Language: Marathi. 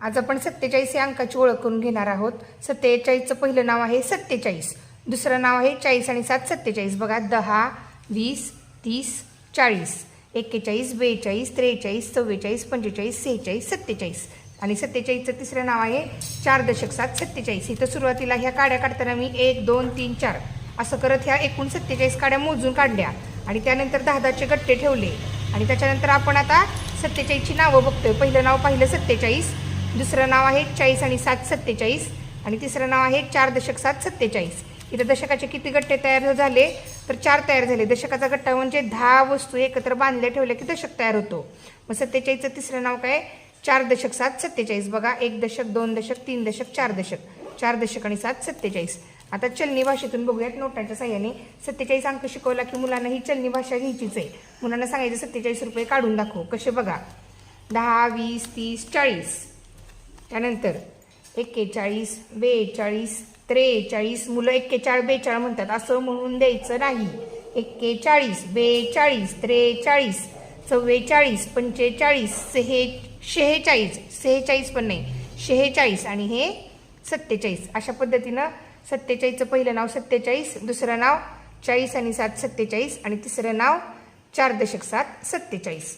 आज आपण सत्तेचाळीस या अंकाची ओळख करून घेणार आहोत. सत्तेचाळीसचं पहिलं नाव आहे सत्तेचाळीस. दुसरं नाव आहे चाळीस आणि सात सत्तेचाळीस. बघा दहा वीस तीस चाळीस. एक्केचाळीस बेचाळीस त्रेचाळीस चव्वेचाळीस पंचेचाळीस सेहेचाळीस सत्तेचाळीस. आणि सत्तेचाळीसचं तिसरं नाव आहे चार दशक सात सत्तेचाळीस. इथं सुरुवातीला ह्या काड्या काढताना मी एक दोन तीन चार. असं करत ह्या एकूण सत्तेचाळीस काड्या मोजून काढल्या. आणि त्यानंतर दहा दहाचे गट्टे ठेवले. आणि त्याच्यानंतर आपण आता सत्तेचाळीसची नावं बघतोय. पहिलं नाव पाहिलं सत्तेचाळीस. दुसरं नाव आहे चाळीस आणि सात सत्तेचाळीस. आणि तिसरं नाव आहे चार दशक सात सत्तेचाळीस. इथं दशकाचे किती गट्टे तयार झाले? तर चार तयार झाले. दशकाचा गट्टा म्हणजे दहा वस्तू एकत्र बांधल्या ठेवल्या की दशक तयार होतो. मग सत्तेचाळीसचं तिसरं नाव काय? चार दशक सात सत्तेचाळीस. बघा एक दशक दोन दशक तीन दशक चार दशक. चार दशक आणि सात सत्तेचाळीस. आता चलनी भाषेतून बघूयात नोटाच्या साह्याने. सत्तेचाळीस अंक शिकवला की मुलांना ही चलनी भाषा घ्यायचीच आहे. मुलांना सांगायचं सत्तेचाळीस रुपये काढून दाखव. कसे बघा? दहा वीस तीस चाळीस. त्यानंतर एक्केचाळीस बेचाळीस त्रेचाळीस मुलं एक्केचाळ बेचाळ म्हणतात. असं म्हणून द्यायचं नाही. एक्केचाळीस बेचाळीस त्रेचाळीस चव्वेचाळीस पंचेचाळीस सेहे शेहेचाळीस सेहेचाळीस पण नाही. शेहेचाळीस आणि हे सत्तेचाळीस. अशा पद्धतीनं सत्तेचाळीसचं पहिलं नाव सत्तेचाळीस दुसरं नाव चाळीस आणि सात सत्तेचाळीस आणि तिसरं नाव चार दशक सात सत्तेचाळीस.